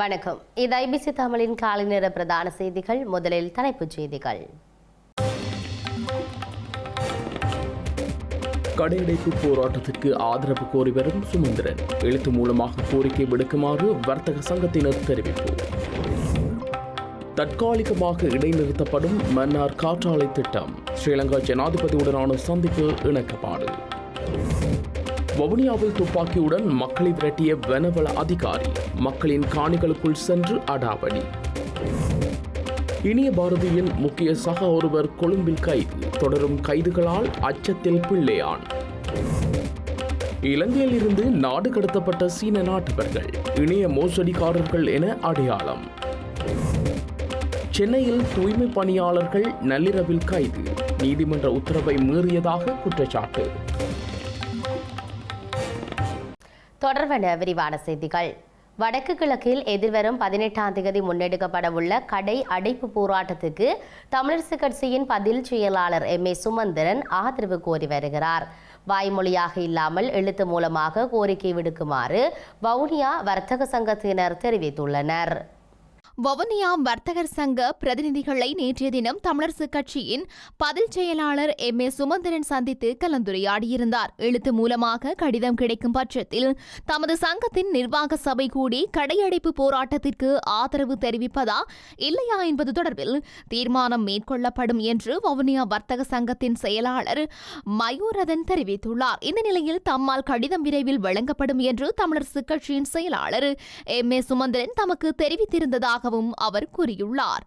வணக்கம். இது ஐபிசி தமிழின் காலை நேர பிரதான செய்திகள். முதலில் தலைப்புச் செய்திகள். கடையடைப்பு போராட்டத்திற்கு ஆதரவு கோரி வரும் சுமந்திரன். எழுத்து மூலமாக கோரிக்கை விடுக்குமாறு வர்த்தக சங்கத்தினர் தெரிவிப்பு. தற்காலிகமாக இடைநிறுத்தப்படும் மன்னார் காற்றாலை திட்டம். ஸ்ரீலங்கா ஜனாதிபதியுடனான சந்திப்பு இணக்கப்பாடு. வவுனியாவில் துப்பாக்கியுடன் மக்களை விரட்டிய வனவள அதிகாரி. மக்களின் காணிகளுக்குள் சென்று அடாவடி. இனிய பாரதியின் முக்கிய சக ஒருவர் கொழும்பில் கைது. தொடரும் கைதுகளால் அச்சத்தில் பிள்ளையான். இலங்கையில் இருந்து நாடு கடத்தப்பட்ட சீன நாட்டவர்கள் இணைய மோசடிக்காரர்கள் என அடையாளம். சென்னையில் தூய்மை பணியாளர்கள் நள்ளிரவில் கைது. நீதிமன்ற உத்தரவை மீறியதாக குற்றச்சாட்டு. தொடர்வன விரிவான செய்திகள். வடக்கு கிழக்கில் எதிர்வரும் பதினெட்டாம் தேதி முன்னெடுக்கப்பட உள்ள கடை அடைப்பு போராட்டத்துக்கு தமிழரசு கட்சியின் பதில் செயலாளர் எம் ஏ சுமந்திரன் ஆதரவு கோரி வருகிறார். வாய்மொழியாக இல்லாமல் எழுத்து மூலமாக கோரிக்கை விடுக்குமாறு வவுனியா வர்த்தக சங்கத்தினர் தெரிவித்துள்ளனர். வவுனியா வர்த்தகர் சங்க பிரதிநிதிகளை நேற்றைய தினம் தமிழரசு கட்சியின் பதில் செயலாளர் எம். ஏ. சுமந்திரன் சந்தித்து கலந்துரையாடியிருந்தார். எழுத்து மூலமாக கடிதம் கிடைக்கும் பட்சத்தில் தமது சங்கத்தின் நிர்வாக சபை கூடி கடையடைப்பு போராட்டத்திற்கு ஆதரவு தெரிவிப்பதா இல்லையா என்பது தொடர்பில் தீர்மானம் மேற்கொள்ளப்படும் என்று வவுனியா வர்த்தக சங்கத்தின் செயலாளர் மயூரதன் தெரிவித்துள்ளார். இந்த நிலையில் தம்மால் கடிதம் விரைவில் வழங்கப்படும் என்று தமிழரசு கட்சியின் செயலாளர் எம். ஏ. சுமந்திரன் தமக்கு தெரிவித்திருந்ததாகவும் அவர் கூறியுள்ளார்.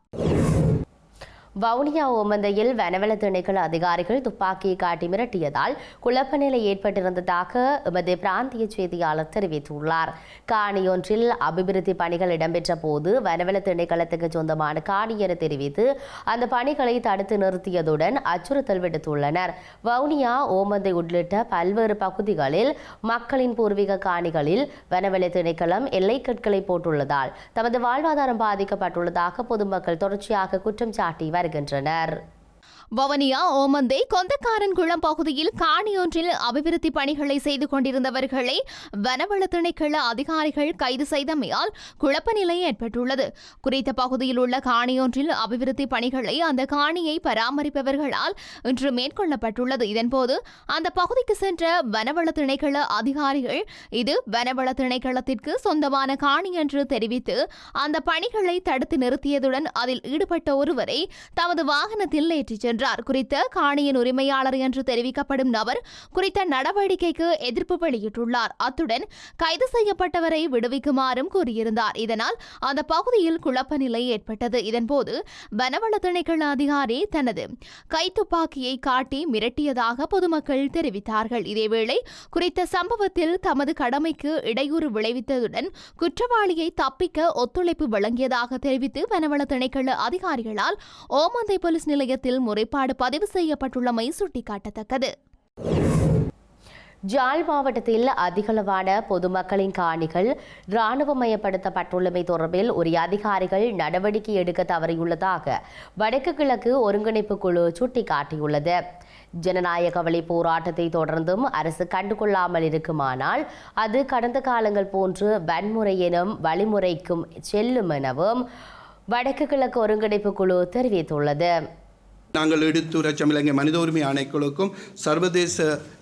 வவுனியா ஓமந்தையில் வனவள திணைக்கள அதிகாரிகள் துப்பாக்கியை காட்டி மிரட்டியதால் குழப்ப நிலை ஏற்பட்டிருந்ததாக எமது பிராந்திய செய்தியாளர் தெரிவித்துள்ளார். காணியொன்றில் அபிவிருத்தி பணிகள் இடம்பெற்ற போது வனவள திணைக்களத்துக்கு சொந்தமான காணி என தெரிவித்து அந்த பணிகளை தடுத்து நிறுத்தியதுடன் அச்சுறுத்தல் விடுத்துள்ளனர். வவுனியா ஓமந்தை உள்ளிட்ட பல்வேறு பகுதிகளில் மக்களின் பூர்வீக காணிகளில் வனவள திணைக்களம் எல்லைக்கற்களை போட்டுள்ளதால் தமது வாழ்வாதாரம் பாதிக்கப்பட்டுள்ளதாக பொதுமக்கள் தொடர்ச்சியாக குற்றம் சாட்டி வருகின்றனர். que. வவனியா ஓமந்தை கொந்தக்காரன்குளம் பகுதியில் காணியொன்றில் அபிவிருத்தி பணிகளை செய்து கொண்டிருந்தவர்களை வனவள திணைக்கள அதிகாரிகள் கைது செய்தமையால் குழப்ப நிலை ஏற்பட்டுள்ளது. குறித்த பகுதியில் உள்ள காணியொன்றில் அபிவிருத்தி பணிகளை அந்த காணியை பராமரிப்பவர்களால் இன்று மேற்கொள்ளப்பட்டுள்ளது. இதன்போது அந்த பகுதிக்கு சென்ற வனவள திணைக்கள அதிகாரிகள் இது வனவள திணைக்களத்திற்கு சொந்தமான காணி என்று தெரிவித்து அந்த பணிகளை தடுத்து நிறுத்தியதுடன் அதில் ஈடுபட்ட ஒருவரை தமது வாகனத்தில் ஏற்றிச் சென்றார் குறித்த காணியின் உரிமையாளர் என்று தெரிவிக்கப்படும் நபர் குறித்த நடவடிக்கைக்கு எதிர்ப்பு வெளியிட்டுள்ளார். அத்துடன் கைது செய்யப்பட்டவரை விடுவிக்குமாறும் கூறியிருந்தார். இதனால் அந்த பகுதியில் குழப்ப நிலை ஏற்பட்டது. இதன்போது வனவள திணைக்கள அதிகாரி தனது கைத்துப்பாக்கியை காட்டி மிரட்டியதாக பொதுமக்கள் தெரிவித்தார்கள். இதேவேளை குறித்த சம்பவத்தில் தமது கடமைக்கு இடையூறு விளைவித்ததுடன் குற்றவாளியை தப்பிக்க ஒத்துழைப்பு வழங்கியதாக தெரிவித்து வனவள திணைக்கள அதிகாரிகளால் ஓமந்தை போலீஸ் நிலையத்தில் முறை முறைப்பாடு பதிவு செய்யப்பட்டுள்ளமை சுட்டிக்காட்டத்தக்கது. ஜாழ் மாவட்டத்தில் அதிகளவான பொதுமக்களின் காணிகள் இராணுவமயப்படுத்தப்பட்டுள்ளமை தொடர்பில் உரிய அதிகாரிகள் நடவடிக்கை எடுக்க தவறியுள்ளதாக வடக்கு கிழக்கு ஒருங்கிணைப்பு குழு சுட்டிக்காட்டியுள்ளது. ஜனநாயக வழி போராட்டத்தை தொடர்ந்தும் அரசு கண்டுகொள்ளாமல் இருக்குமானால் அது கடந்த காலங்கள் போன்று வன்முறை எனும் வழிமுறைக்கும் செல்லும் எனவும் வடக்கு கிழக்கு ஒருங்கிணைப்பு குழு தெரிவித்துள்ளது. நாங்கள் எடுத்துரைச்சம். இலங்கை மனித உரிமை ஆணைக்குழுக்கும் சர்வதேச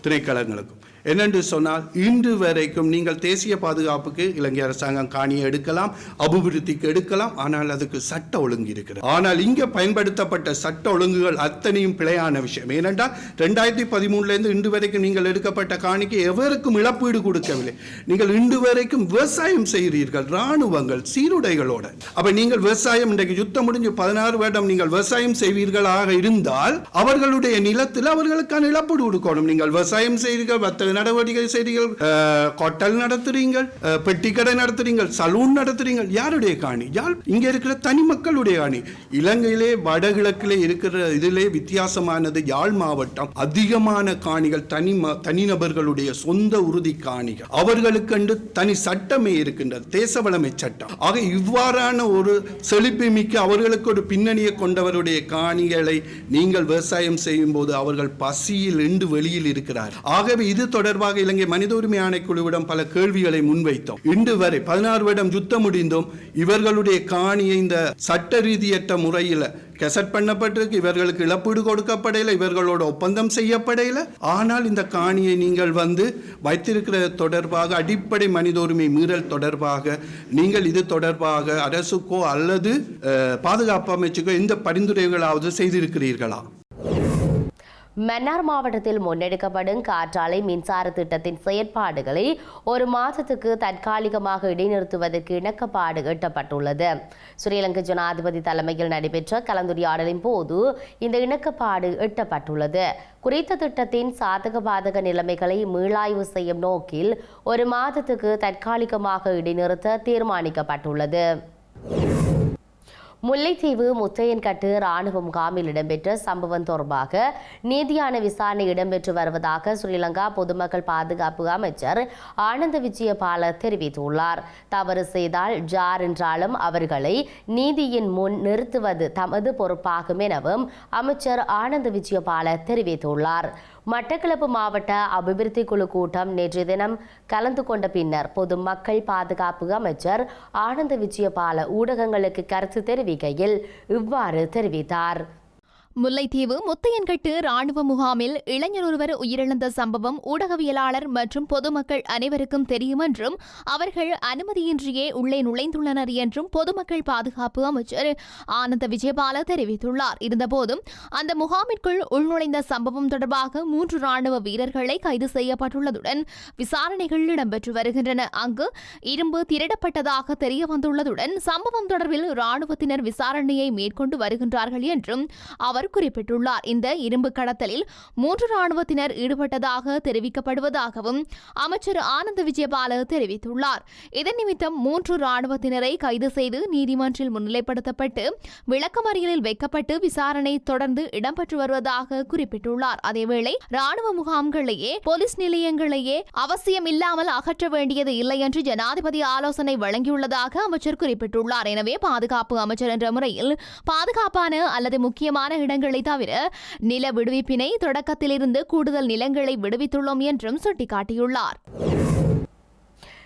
திணைக்களங்களுக்கும். என்னென்று சொன்னால் இன்று வரைக்கும் நீங்கள் தேசிய பாதுகாப்புக்கு இலங்கை அரசாங்கம் காணியை எடுக்கலாம் அபிவிருத்திக்கு எடுக்கலாம் ஆனால் அதுக்கு சட்ட ஒழுங்கு இருக்கிறது. ஆனால் இங்கே பயன்படுத்தப்பட்ட சட்ட ஒழுங்குகள் அத்தனையும் பிழையான விஷயம். ஏனென்றால் ரெண்டாயிரத்தி பதிமூணுலேருந்து இன்று வரைக்கும் நீங்கள் எடுக்கப்பட்ட காணிக்கு எவருக்கும் இழப்பீடு கொடுக்கவில்லை. நீங்கள் இன்று வரைக்கும் விவசாயம் செய்கிறீர்கள் இராணுவங்கள் சீருடைகளோட. அப்போ நீங்கள் விவசாயம் இன்றைக்கு யுத்தம் முடிஞ்சு பதினாறு வருடம் நீங்கள் விவசாயம் செய்வீர்களாக இருந்தால் அவர்களுடைய நிலத்தில் அவர்களுக்கான இழப்பீடு கொடுக்கணும். நீங்கள் விவசாயம் செய்கிறீர்கள் வர்த்தக நடவடிக்கை செய்கிறீர்கள் கொட்டல் நடத்துறீங்கள் பெட்டிக்கடை நடத்துறீங்கள் சலூன் நடத்துறீங்கள். யாருடைய காணி? யார்? இங்க இருக்கிற தனி மக்களுடைய காணி. இலங்கையிலே வடகிழக்கிலே இருக்கிற இதிலே வித்தியாசமானது யாழ் மாவட்டம். அதிகமான காணிகள் தனி தனிநபர்களுடைய சொந்த உறுதி காணிகள். அவர்களுக்கென்று தனி சட்டமே இருக்கின்றது தேசவளமை சட்டம். ஆக இவ்வாறான ஒரு செழிப்பு மிக்க அவர்களுக்கு ஒரு பின்னணியை கொண்டவருடைய காணிகளை நீங்கள் விவசாயம் செய்யும் போது அவர்கள் பசியில் இன்று வெளியில் இருக்கிறார் ஆகவே இது தொடர்பாக தொடர்பாக இலங்கை மனித உரிமை ஆணைக்குழுவிடம் பல கேள்விகளை முன்வைத்தோம். இன்று வரை பதினாறு வருடம் யுத்தம் முடிந்தும். இவர்களுடைய காணியை இந்த சட்ட ரீதியற்ற முறையில் கெசட் பண்ணப்பட்டிருக்கு. இவர்களுக்கு இழப்பீடு கொடுக்கப்படையில இவர்களோட ஒப்பந்தம் செய்யப்படையில ஆனால் இந்த காணியை நீங்கள் வந்து வைத்திருக்கிற தொடர்பாக அடிப்படை மனித உரிமை மீறல் தொடர்பாக நீங்கள் இது தொடர்பாக அரசுக்கோ அல்லது பாதுகாப்பு அமைச்சுக்கோ எந்த பரிந்துரைகளாவது செய்திருக்கிறீர்களா? மன்னார் மாவட்டத்தில் முன்னெடுக்கப்படும் காற்றாலை மின்சார திட்டத்தின் செயற்பாடுகளை ஒரு மாதத்துக்கு தற்காலிகமாக இடைநிறுத்துவதற்கு இணக்கப்பாடு எட்டப்பட்டுள்ளது. ஸ்ரீலங்கா ஜனாதிபதி தலைமையில் நடைபெற்ற கலந்துரையாடலின் போது இந்த இணக்கப்பாடு எட்டப்பட்டுள்ளது. குறித்த திட்டத்தின் சாதக பாதக நிலைமைகளை மீளாய்வு செய்யும் நோக்கில் ஒரு மாதத்துக்கு தற்காலிகமாக இடைநிறுத்த தீர்மானிக்கப்பட்டுள்ளது. முல்லைத்தீவு முத்தையன்கட்டு ராணுவ முகாமில் இடம்பெற்ற சம்பவம் தொடர்பாக நீதியான விசாரணை இடம்பெற்று வருவதாக ஸ்ரீலங்கா பொதுமக்கள் பாதுகாப்பு அமைச்சர் ஆனந்த விஜயபால தெரிவித்துள்ளார். தவறு செய்தால் ஜார் என்றாலும் அவர்களை நீதியின் முன் நிறுத்துவது தமது பொறுப்பாகும் எனவும் அமைச்சர் ஆனந்த விஜயபால தெரிவித்துள்ளார். மட்டக்களப்பு மாவட்ட அபிவிருத்தி குழு கூட்டம் நேற்று தினம் கலந்து கொண்ட பின்னர் பொதுமக்கள் பாதுகாப்பு அமைச்சர் ஆனந்த விஜயபால ஊடகங்களுக்கு கருத்து தெரிவிக்கையில் இவ்வாறு தெரிவித்தார். முல்லைத்தீவு முத்தையன்கட்டு ராணுவ முகாமில் இளைஞர் ஒருவர் உயிரிழந்த சம்பவம் ஊடகவியலாளர் மற்றும் பொதுமக்கள் அனைவருக்கும் தெரியும் என்றும் அவர்கள் அனுமதியின்றியே உள்ளே நுழைந்துள்ளனர் என்றும் பொதுமக்கள் பாதுகாப்பு அமைச்சர் ஆனந்த விஜயபால தெரிவித்துள்ளார். இருந்தபோதும் அந்த முகாமிற்குள் உள்நுழைந்த சம்பவம் தொடர்பாக மூன்று ராணுவ வீரர்களை கைது செய்யப்பட்டுள்ளதுடன் விசாரணைகள் இடம்பெற்று வருகின்றன. அங்கு இரும்பு திரடப்பட்டதாக தெரிய வந்துள்ளதுடன் சம்பவம் தொடர்பில் ராணுவத்தினர் விசாரணையை மேற்கொண்டு வருகின்றார்கள் என்றும் அவர் அவர் குறிப்பிட்டுள்ளார் இந்த இரும்பு கடத்தலில் மூன்று ராணுவத்தினர் ஈடுபட்டதாக தெரிவிக்கப்படுவதாகவும் அமைச்சர் ஆனந்த விஜயபால தெரிவித்துள்ளார். இதன் நிமித்தம் மூன்று ராணுவத்தினரை கைது செய்து நீதிமன்றில் முன்னிலைப்படுத்தப்பட்டு விளக்கமறியலில் வைக்கப்பட்டு விசாரணை தொடர்ந்து இடம்பெற்று வருவதாக குறிப்பிட்டுள்ளார். அதேவேளை ராணுவ முகாம்களையே போலீஸ் நிலையங்களையே அவசியம் இல்லாமல் அகற்ற வேண்டியது இல்லை என்று ஜனாதிபதி ஆலோசனை வழங்கியுள்ளதாக அமைச்சர் குறிப்பிட்டுள்ளார். எனவே பாதுகாப்பு அமைச்சர் என்ற முறையில் பாதுகாப்பான அல்லது முக்கியமான இடம் இடங்களை தவிர நில விடுவிப்பினை தொடக்கத்திலிருந்து கூடுதல் நிலங்களை விடுவித்துள்ளோம் என்றும் சுட்டிக்காட்டியுள்ளார்.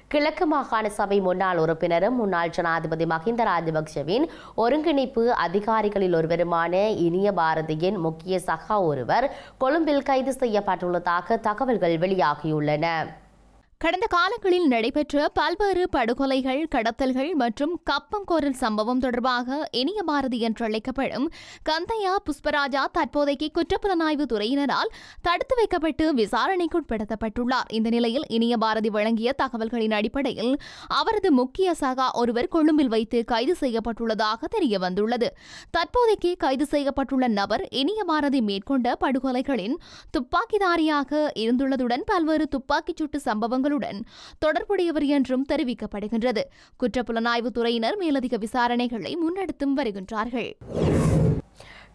கிழக்கு மாகாண சபை முன்னாள் உறுப்பினரும் முன்னாள் ஜனாதிபதி மஹிந்த ராஜபக்சவின் ஒருங்கிணைப்பு அதிகாரிகளில் ஒருவருமான இனிய பாரதியின் முக்கிய சகா ஒருவர் கொழும்பில் கைது செய்யப்பட்டுள்ளதாக தகவல்கள் வெளியாகியுள்ளன. கடந்த காலங்களில் நடைபெற்ற பல்வேறு படுகொலைகள் கடத்தல்கள் மற்றும் கப்பங்கோரல் சம்பவம் தொடர்பாக இனிய பாரதி என்று அழைக்கப்படும் கந்தையா புஷ்பராஜா தற்போதைக்கு குற்றப்புலனாய்வு துறையினரால் தடுத்து வைக்கப்பட்டு விசாரணைக்குட்படுத்தப்பட்டுள்ளார் இந்த நிலையில் இனிய பாரதி வழங்கிய தகவல்களின் அடிப்படையில் அவரது முக்கிய சகா ஒருவர் கொழும்பில் வைத்து கைது செய்யப்பட்டுள்ளதாக தெரிய வந்துள்ளது தற்போதைக்கு கைது செய்யப்பட்டுள்ள நபர் இனிய பாரதி மேற்கொண்ட படுகொலைகளின் துப்பாக்கிதாரியாக இருந்துள்ளதுடன் பல்வேறு துப்பாக்கிச் சூட்டு சம்பவங்களுடன் தொடர்புடையவர் என்றும் தெரிவிக்கப்படுகின்றது. குற்றப்புலனாய்வு துறையினர் மேலதிக விசாரணைகளை முன்னெடுத்தும் வருகின்றார்கள்.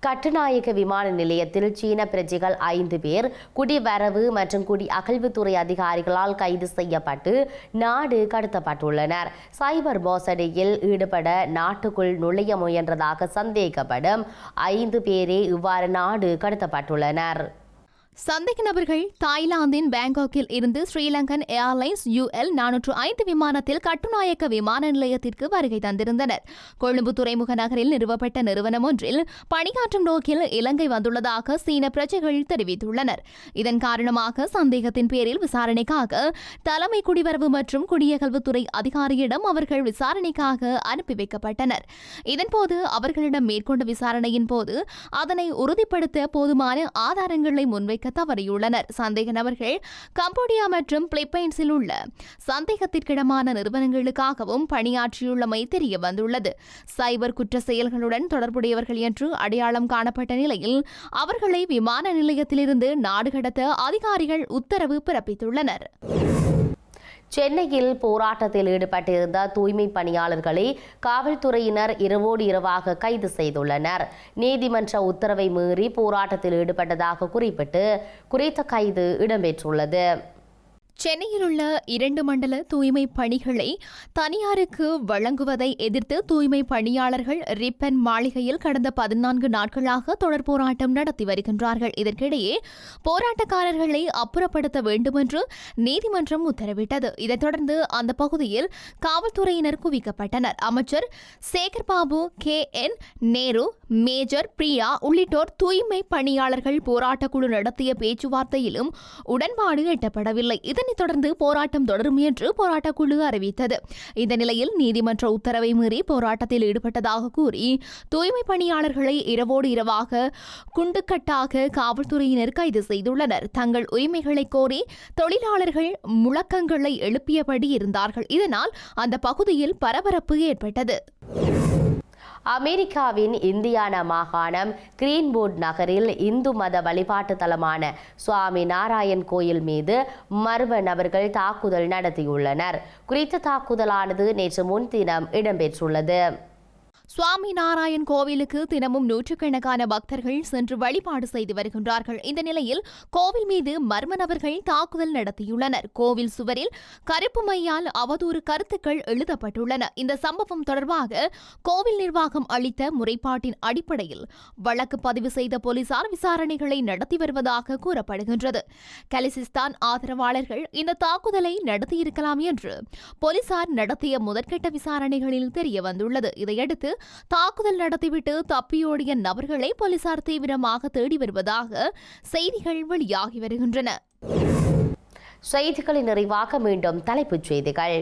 கட்டுநாயக்க விமான நிலையத்தில் சீன பிரஜைகள் ஐந்து பேர் குடிவரவு மற்றும் குடி அகழ்வுத்துறை அதிகாரிகளால் கைது செய்யப்பட்டு நாடு கடத்தப்பட்டுள்ளனர். சைபர் மோசடியில் ஈடுபட நாட்டுக்குள் நுழைய முயன்றதாக சந்தேகப்படும் ஐந்து பேரே இவ்வாறு நாடு கடத்தப்பட்டுள்ளனர். சந்தேக நபர்கள் தாய்லாந்தின் பேங்காக்கில் இருந்து ஸ்ரீலங்கன் ஏர்லைன்ஸ் யுஎல் நானூற்று ஐந்து விமானத்தில் கட்டுநாயக்க விமான நிலையத்திற்கு வருகை தந்திருந்தனர். கொழும்பு துறைமுக நகரில் நிறுவப்பட்ட நிறுவனம் ஒன்றில் பணியாற்றும் நோக்கில் இலங்கை வந்துள்ளதாக சீன பிரஜைகள் தெரிவித்துள்ளனர். இதன் காரணமாக சந்தேகத்தின் பேரில் விசாரணைக்காக தலைமை குடிவரவு மற்றும் குடியகல்வுத்துறை அதிகாரியிடம் அவர்கள் விசாரணைக்காக அனுப்பி வைக்கப்பட்டனர். இதன்போது அவர்களிடம் மேற்கொண்ட விசாரணையின் போது அதனை உறுதிப்படுத்த போதுமான ஆதாரங்களை முன்வைக்க தவறியுள்ளனர். சந்தேக நபர்கள் கம்போடியா மற்றும் பிலிப்பைன்ஸில் உள்ள சந்தேகத்திற்கிடமான நிறுவனங்களுக்காகவும் பணியாற்றியுள்ளமை தெரிய வந்துள்ளது சைபர் குற்ற செயல்களுடன் தொடர்புடையவர்கள் என்று அடையாளம் காணப்பட்ட நிலையில் அவர்களை விமான நிலையத்திலிருந்து நாடு கடத்த அதிகாரிகள் உத்தரவு பிறப்பித்துள்ளனர். சென்னையில் போராட்டத்தில் ஈடுபட்டிருந்த தூய்மை பணியாளர்களை காவல்துறையினர் இரவோடு இரவாக கைது செய்துள்ளனர். நீதிமன்ற உத்தரவை மீறி போராட்டத்தில் ஈடுபட்டதாக குறிப்பிட்டு குறித்த கைது இடம்பெற்றுள்ளது. சென்னையில் உள்ள இரண்டு மண்டல தூய்மை பணிகளை தனியாருக்கு வழங்குவதை எதிர்த்து தூய்மை பணியாளர்கள் ரிப்பன் மாளிகையில் கடந்த பதினான்கு நாட்களாக தொடர் போராட்டம் நடத்தி வருகின்றார்கள். இதற்கிடையே போராட்டக்காரர்களை அப்புறப்படுத்த வேண்டுமென்று நீதிமன்றம் உத்தரவிட்டது. இதைத் தொடர்ந்து அந்த பகுதியில் காவல்துறையினர் குவிக்கப்பட்டனர். அமைச்சர் Sekarbabu K. N. Nehru major Priya உள்ளிட்டோர் தூய்மை பணியாளர்கள் போராட்டக்குழு நடத்திய பேச்சுவார்த்தையிலும் உடன்பாடு எட்டப்படவில்லை. இதனைத் தொடர்ந்து போராட்டம் தொடரும் என்று போராட்டக்குழு அறிவித்தது. இந்த நிலையில் நீதிமன்ற உத்தரவை மீறி போராட்டத்தில் ஈடுபட்டதாக கூறி தூய்மை பணியாளர்களை இரவோடு இரவாக குண்டுக்கட்டாக காவல்துறையினர் கைது செய்துள்ளனர். தங்கள் உரிமைகளை கோரி தொழிலாளர்கள் முழக்கங்களை எழுப்பியபடி இருந்தார்கள். இதனால் அந்த பகுதியில் பரபரப்பு ஏற்பட்டது. அமெரிக்காவின் இந்தியானா மாகாணம் கிரீன்போர்ட் நகரில் இந்து மத வழிபாட்டு தலமான சுவாமி நாராயண் கோயில் மீது மர்ம நபர்கள் தாக்குதல் நடத்தியுள்ளனர். குறித்த தாக்குதலானது நேற்று முன்தினம் இடம்பெற்றுள்ளது. சுவாமி நாராயண் கோவிலுக்கு தினமும் நூற்றுக்கணக்கான பக்தர்கள் சென்று வழிபாடு செய்து வருகின்றார்கள். இந்த நிலையில் கோவில் மீது மர்ம நபர்கள் தாக்குதல் நடத்தியுள்ளனர். கோவில் சுவரில் கருப்பு மையால் அவதூறு கருத்துக்கள் எழுதப்பட்டுள்ளன. இந்த சம்பவம் தொடர்பாக கோவில் நிர்வாகம் அளித்த முறைப்பாட்டின் அடிப்படையில் வழக்கு பதிவு செய்த போலீசார் விசாரணைகளை நடத்தி வருவதாக கூறப்படுகின்றது. கலிசிஸ்தான் ஆதரவாளர்கள் இந்த தாக்குதலை நடத்தியிருக்கலாம் என்று போலீசார் நடத்திய முதற்கட்ட விசாரணைகளில் தெரிய வந்துள்ளது இதையடுத்து தாக்குதல் நடத்திவிட்டு தப்பியோடிய நபர்களை போலீசார் தீவிரமாக தேடி வருவதாக செய்திகள் வெளியாகி வருகின்றன. செய்திகளின் நிறைவாக மீண்டும் தலைப்புச் செய்திகள்.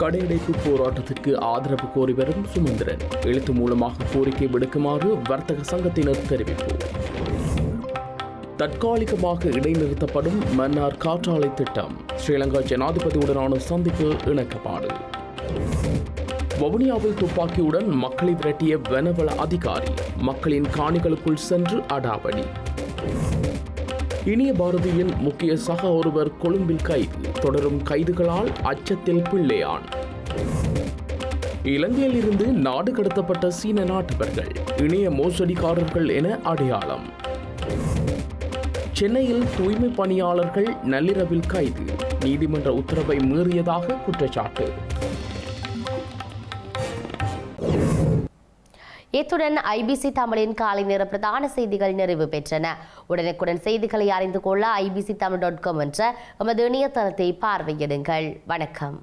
கடையடைப்பு போராட்டத்திற்கு ஆதரவு கோரி வரும் சுமந்திரன் எழுத்து மூலமாக கோரிக்கை விடுக்குமாறு வர்த்தக சங்கத்தினர் தெரிவிப்பு. தற்காலிகமாக இடைநிறுத்தப்படும் மன்னார் காற்றாலை திட்டம். ஸ்ரீலங்கா ஜனாதிபதியுடனான சந்திப்பு இணக்கப்பாடு. வவுனியாவில் துப்பாக்கியுடன் மக்களை விரட்டிய வனவள அதிகாரி மக்களின் காணிகளுக்குள் சென்று அடாவடி. இனிய பாரதியின் முக்கிய சக ஒருவர் கொழும்பில் கைது தொடரும் கைதுகளால் அச்சத்தில் பிள்ளையான். இலங்கையில் இருந்து நாடு கடத்தப்பட்ட சீன நாட்டவர்கள் இணைய மோசடிக்காரர்கள் என அடையாளம். சென்னையில் தூய்மை பணியாளர்கள் நள்ளிரவில் கைது. நீதிமன்ற உத்தரவை மீறியதாக குற்றச்சாட்டு. இத்துடன் ஐபிசி தமிழின் காலை நேர பிரதான செய்திகள் நிறைவு பெற்றன. உடனுக்குடன் செய்திகளை அறிந்து கொள்ள ஐபிசி தமிழ் டாட் காம் என்ற எமது இணையதளத்தை பார்வையிடுங்கள். வணக்கம்.